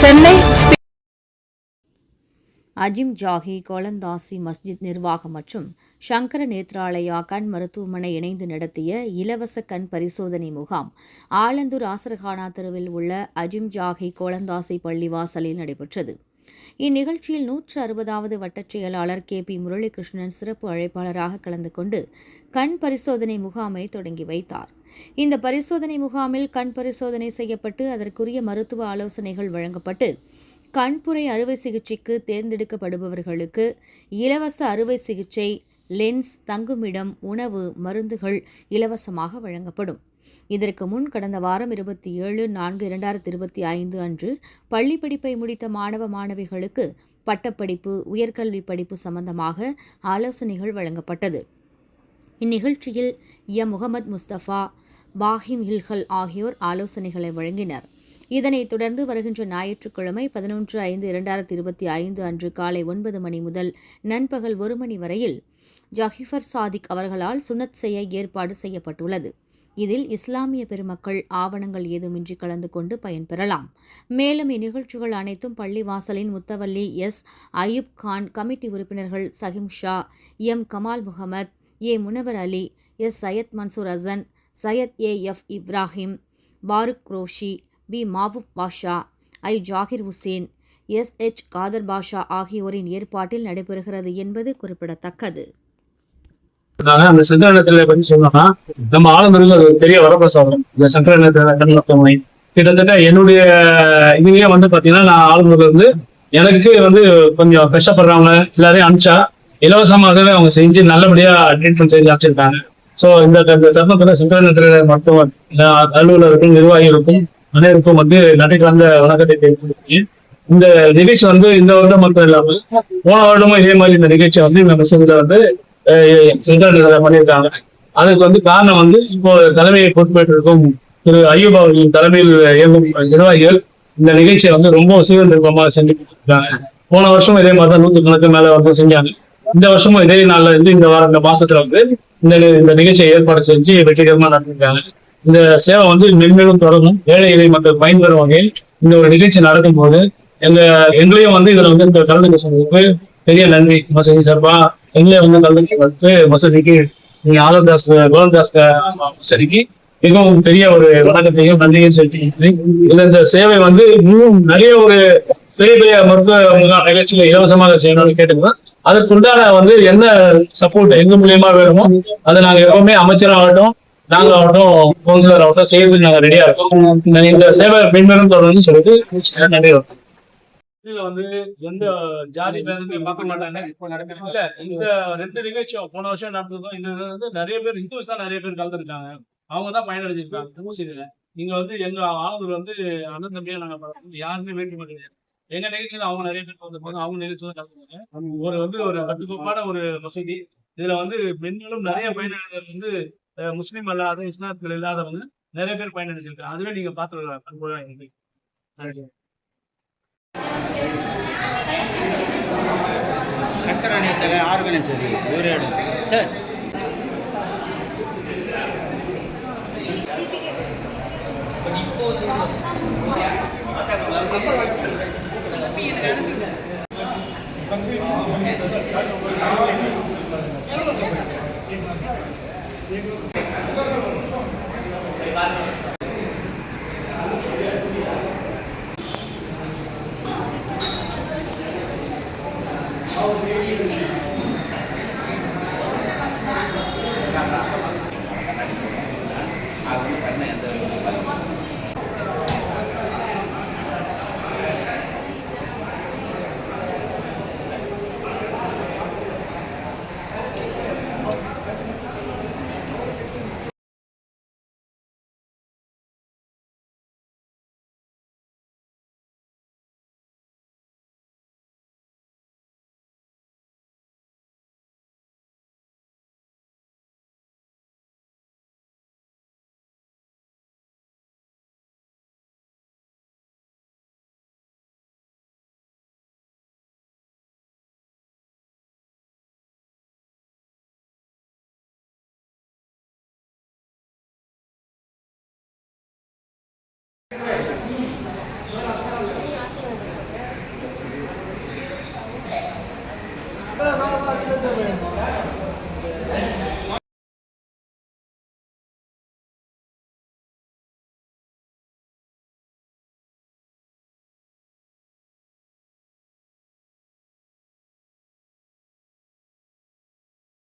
சென்னை அஜிம் ஜாகி கோலந்தாசி மஸ்ஜித் நிர்வாகம் மற்றும் சங்கர நேத்ராலயா கண் மருத்துவமனை இணைந்து நடத்திய இலவச கண் பரிசோதனை முகாம் ஆலந்தூர் ஆசரகானா தெருவில் உள்ள அஜிம் ஜாகி கோலந்தாசி பள்ளிவாசலில் நடைபெற்றது. இந்நிகழ்ச்சியில் நூற்று அறுபதாவது வட்டச் செயலாளர் கே பி முரளிகிருஷ்ணன் சிறப்பு அழைப்பாளராக கலந்து கொண்டு கண் பரிசோதனை முகாமை தொடங்கி வைத்தார். இந்த பரிசோதனை முகாமில் கண் பரிசோதனை செய்யப்பட்டு அதற்குரிய மருத்துவ ஆலோசனைகள் வழங்கப்பட்டு கண்புரை அறுவை சிகிச்சைக்கு தேர்ந்தெடுக்கப்படுபவர்களுக்கு இலவச அறுவை சிகிச்சை லென்ஸ் தங்குமிடம் உணவு மருந்துகள் இலவசமாக வழங்கப்படும். இதற்கு முன் கடந்த வாரம் இருபத்தி ஏழு நான்கு இரண்டாயிரத்தி இருபத்தி ஐந்து அன்று பள்ளி படிப்பை முடித்த மாணவ மாணவிகளுக்கு பட்டப்படிப்பு உயர்கல்வி படிப்பு சம்பந்தமாக ஆலோசனைகள் வழங்கப்பட்டது. இந்நிகழ்ச்சியில் எம். முகமது முஸ்தபா பாஹிம் ஹில்கல் ஆகியோர் ஆலோசனைகளை வழங்கினர். இதனைத் தொடர்ந்து வருகின்ற ஞாயிற்றுக்கிழமை பதினொன்று ஐந்து இரண்டாயிரத்தி இருபத்தி ஐந்து அன்று காலை ஒன்பது மணி முதல் நண்பகல் ஒரு மணி வரையில் ஜஹிஃபர் சாதிக் அவர்களால் சுனத் செய்ய ஏற்பாடு செய்யப்பட்டுள்ளது. இதில் இஸ்லாமிய பெருமக்கள் ஆவணங்கள் ஏதுமின்றி கலந்து கொண்டு பயன்பெறலாம் மேலும் இந்நிகழ்ச்சிகள் அனைத்தும் பள்ளிவாசலின் முத்தவல்லி எஸ். அயூப் கான் கமிட்டி உறுப்பினர்கள் Sahim Shah M. Kamal Mohammed A. Munawar Ali S. Syed Mansoor Hasan Syed A. F. Ibrahim Farooq Roshi P. Mahboob Pasha I. Zakir Hussain S. H. Kader Pasha ஆகியோரின் ஏற்பாட்டில் நடைபெறுகிறது என்பது குறிப்பிடத்தக்கது. அந்த சந்திரனத்துல பத்தி சொன்னோம்னா நம்ம ஆலந்தூர்ல ஒரு பெரிய வரப்பிரசாதம். இந்த சந்திரனத்துல கண் மருத்துவமனை கிட்டத்தட்ட என்னுடைய இதுலயே வந்து பாத்தீங்கன்னா நான் ஆலந்தூர்ல இருந்து எனக்கு வந்து கொஞ்சம் கஷ்டப்படுறவங்க எல்லாரையும் அனுப்பிச்சா இலவசமாகவே அவங்க செஞ்சு நல்லபடியா ட்ரீட்மெண்ட் செஞ்சு அனுப்பிச்சிருக்காங்க. ஸோ இந்த இந்த தருணத்துல சந்திரநேத்திர மருத்துவ அலுவலருக்கும் நிர்வாகிகளுக்கும் அனைவருக்கும் வந்து நன்றி கலந்த வணக்கத்தை தெரிவித்திருக்கேன் இந்த நிகழ்ச்சி வந்து இந்த வருடம் மட்டும் இல்லாமல் போன வருடமும் இதே மாதிரி இந்த நிகழ்ச்சியை வந்து இந்த மிஷன்ல வந்து சென்ட்ரல் பண்ணியிருக்காங்க. அதுக்கு வந்து காரணம் வந்து இப்போ தலைமையை பொறுப்பேற்றிருக்கும் திரு ஐயூப் அவர்களின் தலைமையில் இயங்கும் நிர்வாகிகள் இந்த நிகழ்ச்சியை வந்து ரொம்ப சீர்திருப்பமா செஞ்சு கொடுத்துருக்காங்க போன வருஷம் இதே மாதிரி தான் நூத்து கணக்கு மேல வந்து செஞ்சாங்க. இந்த வருஷமும் இதே நாள்ல இருந்து இந்த வாரம் இந்த மாசத்துல வந்து இந்த இந்த நிகழ்ச்சியை ஏற்பாடு செஞ்சு வெற்றிகரமா நடந்திருக்காங்க இந்த சேவை வந்து மென்மேலும் தொடரும். ஏழை இலை மக்கள் பயன்பெறும் வகையில் இந்த ஒரு நிகழ்ச்சி நடக்கும் போது எங்க எங்களையும் வந்து இதுல வந்து இந்த கலந்து பேசுறதுக்கு பெரிய நன்றி. மசதி சார்பா எங்களையும் வந்து கல்லூரி வந்து வசதிக்கு நீங்க ஆலோதாஸ் கோலந்தாஸ் மசதிக்கு மிகவும் பெரிய ஒரு வணக்கத்தையும் நன்றியும் செலுத்திக்கிறேன். இந்த சேவை வந்து இன்னும் நிறைய ஒரு பெரிய பெரிய மருத்துவ நிகழ்ச்சியில இலவசமாக செய்யணும்னு கேட்டுக்கிறோம். அதுக்குண்டான வந்து என்ன சப்போர்ட் எங்க மூலியமா வேணுமோ அதை நாங்க எப்பவுமே அமைச்சராகட்டும் நாங்க ஆகட்டும் கவுன்சிலர் ஆகட்டும் செய்யறதுக்கு நாங்க ரெடியா இருக்கோம். இந்த சேவை பின்வரும் தொடர்ந்து சொல்லிட்டு நன்றி இதுல வந்து எந்த ஜாதி பார்க்க மாட்டாங்க இல்ல இந்த ரெண்டு நிகழ்ச்சியும் போன வருஷம் நடந்ததும் இந்த வந்து நிறைய பேர் இந்துஸ் தான் நிறைய பேர் கலந்துருக்காங்க. அவங்க தான் பயனடைஞ்சிருக்காங்க ஊசியில நீங்க வந்து எங்க ஆளுநர் வந்து அண்ணன் தம்பியா நாங்க. யாருமே வேண்டுமா கிடையாது. எங்க நிகழ்ச்சியில அவங்க நிறைய பேர் கலந்துருப்பாங்க. அவங்க நிகழ்ச்சியில கலந்துருக்காங்க ஒரு வந்து ஒரு கட்டுக்கோப்பான ஒரு வசதி. இதுல வந்து பெண்களும் நிறைய பயனாளர்கள் வந்து முஸ்லீம் அல்லாத இஸ்லாத்தில் இல்லாதவங்க நிறைய பேர் பயனடைஞ்சிருக்காங்க. அதுவே நீங்க அனுபவம் எங்களுக்கு சக்கரணையத்தில் ஆர்கனைசர் யூரியாடு சார் Thank. Para nós,